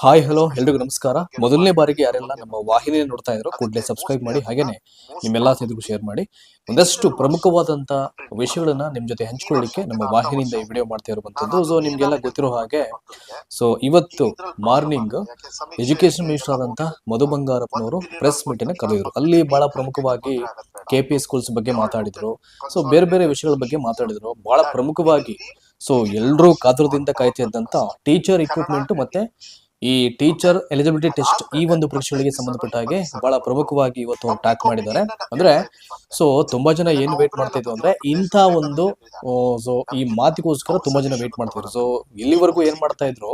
Hi hello ಎಲ್ರಿಗೂ ನಮಸ್ಕಾರ. ಮೊದಲನೇ ಬಾರಿಗೆ ಯಾರೆಲ್ಲ ನಮ್ಮ ವಾಹಿನಿ ನೋಡ್ತಾ ಇದ್ರು ಕೂಡಲೇ ಸಬ್ಸ್ಕ್ರೈಬ್ ಮಾಡಿ ಹಾಗೇನೆ ನಿಮ್ಮೆಲ್ಲಾ ಸ್ನೇಹಿತರಿಗೂ ಶೇರ್ ಮಾಡಿ. ಒಂದಷ್ಟು ಪ್ರಮುಖವಾದಂತ ವಿಷಯಗಳನ್ನ ನಿಮ್ ಜೊತೆ ಹಂಚ್ಕೊಳ್ಳಿಕ್ಕೆ ನಮ್ಮ ವಾಹಿನಿಯಿಂದ ಈ ವಿಡಿಯೋ ಮಾಡ್ತಾ ಇರುವಂತದ್ದು ಸೊ ನಿಮ್ಗೆಲ್ಲ ಗೊತ್ತಿರೋ ಹಾಗೆ ಸೊ ಇವತ್ತು ಮಾರ್ನಿಂಗ್ ಎಜುಕೇಶನ್ ಮಿನಿಸ್ಟರ್ ಆದಂತ ಮಧು ಬಂಗಾರಪ್ಪನವರು ಪ್ರೆಸ್ ಮೀಟ್ ಅನ್ನ ಕರೆದಿದ್ರು. ಅಲ್ಲಿ ಬಹಳ ಪ್ರಮುಖವಾಗಿ ಕೆ ಪಿ ಸ್ಕೂಲ್ಸ್ ಬಗ್ಗೆ ಮಾತಾಡಿದ್ರು. ಸೊ ಬೇರೆ ಬೇರೆ ವಿಷಯಗಳ ಬಗ್ಗೆ ಮಾತಾಡಿದ್ರು. ಬಹಳ ಪ್ರಮುಖವಾಗಿ ಸೊ ಎಲ್ಲರೂ ಕಾತುರದಿಂದ ಕಾಯ್ತಿದ್ದಂಥ ಟೀಚರ್ ಇಕ್ವಿಪ್ಮೆಂಟ್ ಮತ್ತೆ ಈ ಟೀಚರ್ ಎಲಿಜಿಬಿಲಿಟಿ ಟೆಸ್ಟ್ ಈ ಒಂದು ಪರೀಕ್ಷೆಗಳಿಗೆ ಸಂಬಂಧಪಟ್ಟ ಹಾಗೆ ಬಹಳ ಪ್ರಮುಖವಾಗಿ ಇವತ್ತು ಟ್ಯಾಕ್ ಮಾಡಿದ್ದಾರೆ. ಅಂದ್ರೆ ಸೊ ತುಂಬಾ ಜನ ಏನ್ ವೇಟ್ ಮಾಡ್ತಾ ಇದ್ರು ಅಂದ್ರೆ ಇಂಥ ಒಂದು ಸೊ ಈ ಮಾತಿಗೋಸ್ಕರ ತುಂಬಾ ಜನ ವೇಟ್ ಮಾಡ್ತಿದ್ರು. ಸೊ ಇಲ್ಲಿವರೆಗೂ ಏನ್ ಮಾಡ್ತಾ ಇದ್ರು,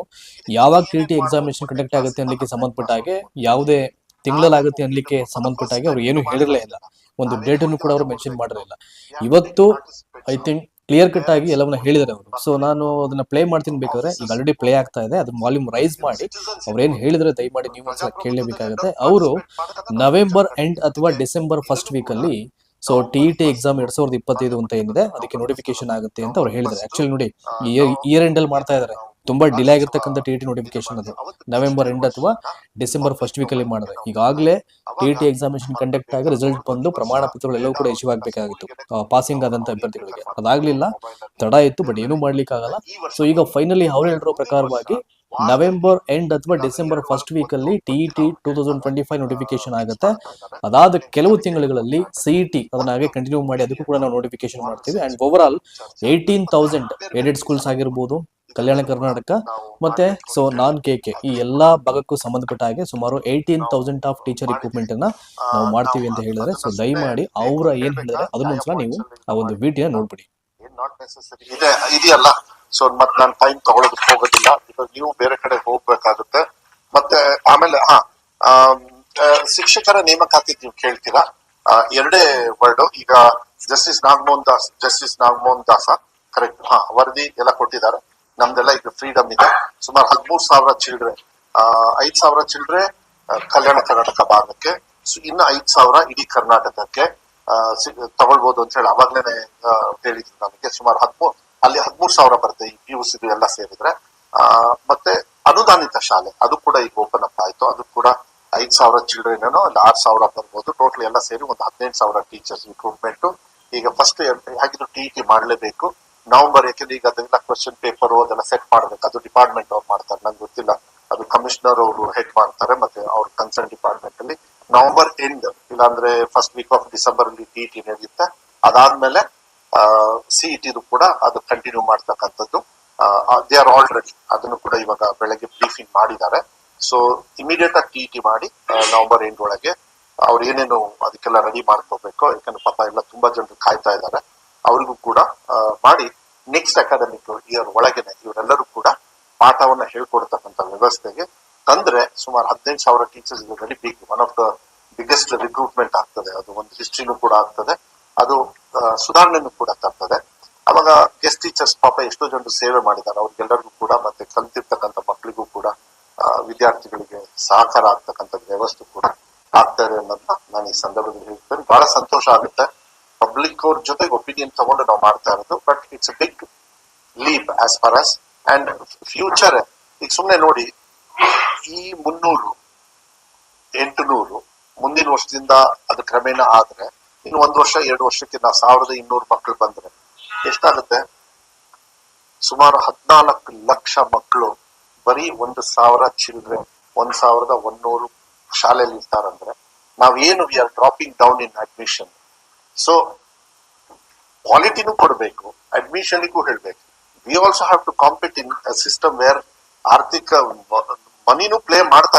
ಯಾವಾಗ ಟಿ ಟಿ ಎಕ್ಸಾಮಿನೇಷನ್ ಕಂಡಕ್ಟ್ ಆಗುತ್ತೆ ಅನ್ಲಿಕ್ಕೆ ಸಂಬಂಧಪಟ್ಟ ಹಾಗೆ, ಯಾವುದೇ ತಿಂಗಳಲ್ಲಾಗುತ್ತೆ ಅನ್ಲಿಕ್ಕೆ ಸಂಬಂಧಪಟ್ಟ ಹಾಗೆ ಅವ್ರು ಏನು ಹೇಳಿರಲೇ ಇಲ್ಲ. ಒಂದು ಡೇಟನ್ನು ಕೂಡ ಅವರು ಮೆನ್ಷನ್ ಮಾಡಿರಲಿಲ್ಲ. ಇವತ್ತು ಐ ಥಿಂಕ್ ಕ್ಲಿಯರ್ ಕಟ್ ಆಗಿ ಎಲ್ಲವನ್ನ ಹೇಳಿದ್ದಾರೆ ಅವರು. ಸೊ ನಾನು ಅದನ್ನ ಪ್ಲೇ ಮಾಡ್ತೀನಿ ಬೇಕಾದ್ರೆ ಈಗ ಆಲ್ರೆಡಿ ಪ್ಲೇ ಆಗ್ತಾ ಇದೆ ಅದನ್ನ ವಾಲ್ಯೂಮ್ ರೈಸ್ ಮಾಡಿ ಅವ್ರೇನು ಏನ್ ಹೇಳಿದ್ರೆ ದಯಮಾಡಿ ನೀವು ಒಂದ್ಸಲ ಕೇಳಲೇಬೇಕಾಗುತ್ತೆ. ಅವರು ನವೆಂಬರ್ ಎಂಡ್ ಅಥವಾ ಡಿಸೆಂಬರ್ ಫಸ್ಟ್ ವೀಕ್ ಅಲ್ಲಿ ಸೊ ಟಿ ಟಿ ಎಕ್ಸಾಮ್ ಎರಡ್ ಸಾವಿರದ ಇಪ್ಪತ್ತೈದು ಅಂತ ಏನಿದೆ ಅದಕ್ಕೆ ನೋಟಿಫಿಕೇಶನ್ ಆಗುತ್ತೆ ಅಂತ ಅವ್ರು ಹೇಳಿದ್ದಾರೆ. ಆಕ್ಚುಲಿ ನೋಡಿ ಇಯರ್ ಎಂಡ್ ಅಲ್ಲಿ ಮಾಡ್ತಾ ಇದ್ದಾರೆ. ತುಂಬಾ ಡಿಲೇ ಆಗಿರ್ತಕ್ಕಂಥ ಟಿ ಟಿ ನೋಟಿಫಿಕೇಶನ್ ಅದು. ನವೆಂಬರ್ ಎಂಡ್ ಅಥವಾ ಡಿಸೆಂಬರ್ ಫಸ್ಟ್ ವೀಕ್ ಅಲ್ಲಿ ಮಾಡಿದ್ರೆ ಈಗಾಗಲೇ ಟಿ ಟಿ ಎಕ್ಸಾಮಿನೇಷನ್ ಕಂಡಕ್ಟ್ ಆಗಿ ರಿಸಲ್ಟ್ ಬಂದು ಪ್ರಮಾಣ ಪತ್ರಗಳು ಎಲ್ಲವೂ ಕೂಡ ಇಶ್ಯೂ ಆಗಬೇಕಾಗಿತ್ತು. ಪಾಸಿಂಗ್ ಆದಂತ ಅಭ್ಯರ್ಥಿಗಳಿಗೆ. ಅದಾಗ್ಲಿಲ್ಲ. ತಡ ಇತ್ತು ಬಟ್ ಏನೂ ಮಾಡ್ಲಿಕ್ಕೆ ಆಗಲ್ಲ ಸೊ ಈಗ ಫೈನಲಿ ಅವ್ರು ಹೇಳಿರೋ ಪ್ರಕಾರವಾಗಿ ನವೆಂಬರ್ ಎಂಡ್ ಅಥವಾ ಡಿಸೆಂಬರ್ ಫಸ್ಟ್ ವೀಕ್ ಅಲ್ಲಿ T T two thousand twenty five notification ಆಗುತ್ತೆ. ಅದಾದ ಕೆಲವು ತಿಂಗಳುಗಳಲ್ಲಿ ಸಿ ಟಿ ಅದನ್ನ ಹಾಗೆ ಕಂಟಿನ್ಯೂ ಮಾಡಿ ಅದಕ್ಕೂ ಕೂಡ ನಾವು ನೋಟಿಫಿಕೇಶನ್ ಮಾಡ್ತೀವಿ. And over all eighteen thousand aided schools ಆಗಿರ್ಬೋದು ಕಲ್ಯಾಣ ಕರ್ನಾಟಕ ಮತ್ತೆ ಸೊ ನಾನ್ ಕೆ ಕೆ ಈ ಎಲ್ಲಾ ಭಾಗಕ್ಕೂ ಸಂಬಂಧಪಟ್ಟ ಹಾಗೆ ಸುಮಾರು eighteen thousand of teacher equipment ಅನ್ನ ನಾವು ಮಾಡ್ತೀವಿ ಅಂತ ಹೇಳಿದ್ರೆ ಸೊ ದಯಮಾಡಿ ಅವರ ಏನ್ ಹೇಳಿದ್ರೆ ಅದನ್ನೊಂದ್ಸಲ ನೀವು ಆ ಒಂದು ವಿಡಿಯೋ ನೋಡ್ಬಿಡಿ. ನಾಟ್ ನೆಸೆಸರಿ ಇದೆ, ಇದೆಯಲ್ಲ. ಸೊ ಮತ್ ನಾನು ಟೈಮ್ ತಗೊಳ್ಳೋದಕ್ಕೆ ಹೋಗೋದಿಲ್ಲ. ನೀವು ಬೇರೆ ಕಡೆ ಹೋಗ್ಬೇಕಾಗುತ್ತೆ. ಮತ್ತೆ ಆಮೇಲೆ, ಹಾ ಶಿಕ್ಷಕರ ನೇಮಕಾತಿ ನೀವು ಕೇಳ್ತೀರಾ? ಎರಡೇ ವರ್ಡ್ ಈಗ justice Nagamohan Das justice Nagamohan Das correct ಹಾ, ವರದಿ ಎಲ್ಲ ಕೊಟ್ಟಿದ್ದಾರೆ. ನಮ್ದೆಲ್ಲ ಈಗ ಫ್ರೀಡಮ್ ಇದೆ. ಸುಮಾರು ಹದಿಮೂರು ಸಾವಿರ ಚಿಲ್ಡ್ರೆ. ಐದ್ ಸಾವಿರ ಚಿಲ್ಡ್ರೆ ಕಲ್ಯಾಣ ಕರ್ನಾಟಕ ಭಾಗಕ್ಕೆ. ಸೊ ಇನ್ನ ಐದ್ ಸಾವಿರ ಇಡೀ ಕರ್ನಾಟಕಕ್ಕೆ ತಗೊಳ್ಬಹುದು ಅಂತ ಹೇಳಿ ಅವಾಗ್ಲೇನೆ ಹೇಳಿದ್ರು ನಮಗೆ. ಸುಮಾರು ಹದಿಮೂರು ಅಲ್ಲಿ ಹದಿಮೂರು ಸಾವಿರ ಬರುತ್ತೆ ಈ ಪಿ ಯು ಸಿ ಎಲ್ಲ ಸೇರಿದ್ರೆ. ಆ, ಮತ್ತೆ ಅನುದಾನಿತ ಶಾಲೆ ಅದು ಕೂಡ ಈಗ ಓಪನ್ ಅಪ್ ಆಯ್ತು. ಅದು ಕೂಡ ಐದ್ ಸಾವಿರ ಚಿಲ್ಡ್ರನ್ ಏನೋ ಅಲ್ಲಿ ಆರ್ ಸಾವಿರ ಬರ್ಬೋದು. ಟೋಟಲ್ ಎಲ್ಲ ಸೇರಿ ಒಂದು ಹದಿನೈದು ಸಾವಿರ ಟೀಚರ್ಸ್ ರಿಕ್ರೂಟ್ಮೆಂಟ್ ಈಗ ಫಸ್ಟ್ ಹಾಗಿದ್ರು ಟಿ ಟಿ ಮಾಡಲೇಬೇಕು. ನವೆಂಬರ್ ಯಾಕಂದ್ರೆ ಈಗ ಅದೆಲ್ಲ ಕ್ವಶನ್ ಪೇಪರ್ ಅದೆಲ್ಲ ಸೆಟ್ ಮಾಡ್ಬೇಕು. ಅದು ಡಿಪಾರ್ಟ್ಮೆಂಟ್ ಅವ್ರು ಮಾಡ್ತಾರೆ. ನಂಗೆ ಗೊತ್ತಿಲ್ಲ. ಅದು ಕಮಿಷನರ್ ಅವರು ಹೆಡ್ ಮಾಡ್ತಾರೆ, ಮತ್ತೆ ಅವ್ರ ಕನ್ಸರ್ನ್ ಡಿಪಾರ್ಟ್ಮೆಂಟ್ ಅಲ್ಲಿ. ನವೆಂಬರ್ ಎಂಡ್ ಇಲ್ಲಾಂದ್ರೆ ಫಸ್ಟ್ ವೀಕ್ ಆಫ್ ಡಿಸೆಂಬರ್ ಅಲ್ಲಿ ಟಿ ಟಿ ನಡೆಯುತ್ತೆ. ಅದಾದ್ಮೇಲೆ ಸಿಇಟಿದು ಕೂಡ ಅದು ಕಂಟಿನ್ಯೂ ಮಾಡ್ತಕ್ಕಂಥದ್ದು. ದೇ ಆರ್ ಆಲ್ರೆಡಿ ಅದನ್ನು ಕೂಡ ಇವಾಗ ಬೆಳಗ್ಗೆ ಬ್ರೀಫಿಂಗ್ ಮಾಡಿದ್ದಾರೆ. ಸೊ ಇಮಿಡಿಯೇಟ್ ಆಗಿ ಟಿ ಟಿ ಮಾಡಿ ನವೆಂಬರ್ ಎಂಡ್ ಒಳಗೆ ಅವ್ರು ಏನೇನು ಅದಕ್ಕೆಲ್ಲ ರೆಡಿ ಮಾಡ್ಕೋಬೇಕು. ಯಾಕಂದ್ರೆ ಪಾಪ ಎಲ್ಲ ತುಂಬಾ ಜನರು ಕಾಯ್ತಾ ಇದ್ದಾರೆ. ಅವರಿಗೂ ಕೂಡ ಮಾಡಿ ನೆಕ್ಸ್ಟ್ ಅಕಾಡೆಮಿಕ್ ಇಯರ್ ಒಳಗೇನೆ ಇವರೆಲ್ಲರೂ ಕೂಡ ಪಾಠವನ್ನ ಹೇಳ್ಕೊಡ್ತಕ್ಕಂಥ ವ್ಯವಸ್ಥೆಗೆ ತಂದ್ರೆ ಸುಮಾರು ಹದಿನೈದು ಸಾವಿರ teachers very big one of the biggest recruitment ಆಗ್ತದೆ. ಅದು ಒಂದು ಹಿಸ್ಟ್ರಿನೂ ಕೂಡ ಆಗ್ತದೆ. ಅದು ಸುಧಾರಣೆನೂ ಕೂಡ ತರ್ತದೆ. ಅವಾಗ ಗೆಸ್ಟ್ ಟೀಚರ್ಸ್ ಪಾಪ ಎಷ್ಟೋ ಜನರು ಸೇವೆ ಮಾಡಿದ್ದಾರೆ. ಅವ್ರಿಗೆಲ್ಲರಿಗೂ ಕೂಡ ಮತ್ತೆ ಕಲ್ತಿರ್ತಕ್ಕಂಥ ಮಕ್ಕಳಿಗೂ ಕೂಡ ವಿದ್ಯಾರ್ಥಿಗಳಿಗೆ ಸಹಕಾರ ಆಗ್ತಕ್ಕಂಥ ವ್ಯವಸ್ಥೆ ಕೂಡ ಆಗ್ತಾರೆ ಅನ್ನೋದನ್ನ ನಾನು ಈ ಸಂದರ್ಭದಲ್ಲಿ ಹೇಳ್ತೇನೆ. ಬಹಳ ಸಂತೋಷ ಆಗುತ್ತೆ. ಪಬ್ಲಿಕ್ ಅವ್ರ ಜೊತೆ ಒಪಿನಿಯನ್ ತಗೊಂಡು ನಾವು ಮಾಡ್ತಾ ಇರೋದು but it's big leap as for us and future ಈಗ ಸುಮ್ಮನೆ ನೋಡಿ, ಈ ಮುನ್ನೂರು, ಎಂಟುನೂರು ಮುಂದಿನ ವರ್ಷದಿಂದ ಅದು ಕ್ರಮೇಣ ಆದ್ರೆ, ಇನ್ನು ಒಂದ್ ವರ್ಷ, ಎರಡು ವರ್ಷಕ್ಕೆ ನಾವು ಸಾವಿರದ ಇನ್ನೂರು ಮಕ್ಕಳು ಬಂದ್ರೆ ಎಷ್ಟಾಗುತ್ತೆ? ಸುಮಾರು ಹದಿನಾಲ್ಕು ಲಕ್ಷ ಮಕ್ಕಳು ಬರೀ ಒಂದು ಸಾವಿರ ಚಿಲ್ಡ್ರನ್, ಒಂದ್ ಸಾವಿರದ ಒನ್ನೂರು ಶಾಲೆಯಲ್ಲಿ ಇರ್ತಾರಂದ್ರೆ ನಾವೇನು we are dropping down in admission so ಕ್ವಾಲಿಟಿನೂ ಕೊಡಬೇಕು ಅಡ್ಮಿಷನ್ಗೂ ಹೇಳಬೇಕು. We also have to compete in system where ಆರ್ಥಿಕ ಮನಿನೂ ಪ್ಲೇ ಮಾಡ್ತಾ